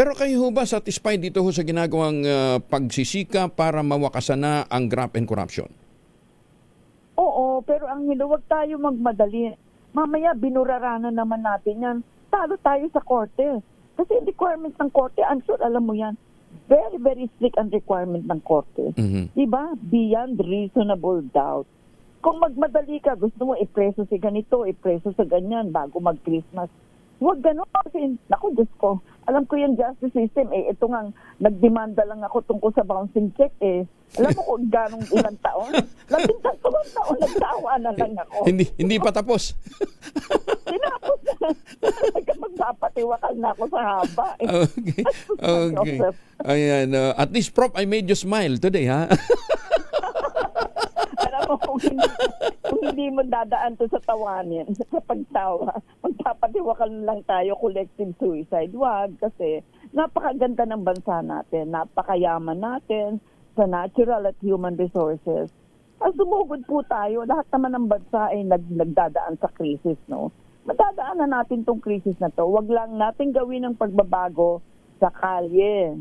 Pero kayo ho ba satisfied dito ho sa ginagawang ah, pagsisika para mawakasan na ang graft and corruption? Oo, pero ang huwag tayo magmadali. Mamaya binuraranan naman natin yan. Talo tayo sa korte. Kasi yung requirement ng korte, I'm sure alam mo yan, very, very strict ang requirement ng korte. Mhm. Diba? Beyond reasonable doubt. Kung magmadali ka, gusto mo ipreso si ganito, ipreso sa ganyan bago mag-Christmas. Huwag ganun. Kasi, naku, Diyos ko, alam ko yung justice system, eh, ito nga, nagdemanda lang ako tungkol sa bouncing check, eh. Alam mo kung ganong ilang taon? Labing tatlong taon, nagtawa na lang ako. Hindi hindi pa tapos. Tinapos na. Magpapatiwakal na ako sa haba. Eh. Okay. Okay. Ayan, ah, at least Prof, I made you smile today, ha? Alam mo, kung hindi, kung hindi mo dadaan to sa tawanin, sa pagtawa, magpapatiwakal lang tayo collective suicide. Wag, kasi napakaganda ng bansa natin, napakayaman natin sa natural at human resources. Pag sumugod po tayo, lahat naman ng bansa ay nag, nagdadaan sa krisis, no? Madadaan na natin tong krisis na to. Wag lang natin gawin ng pagbabago sa kalye,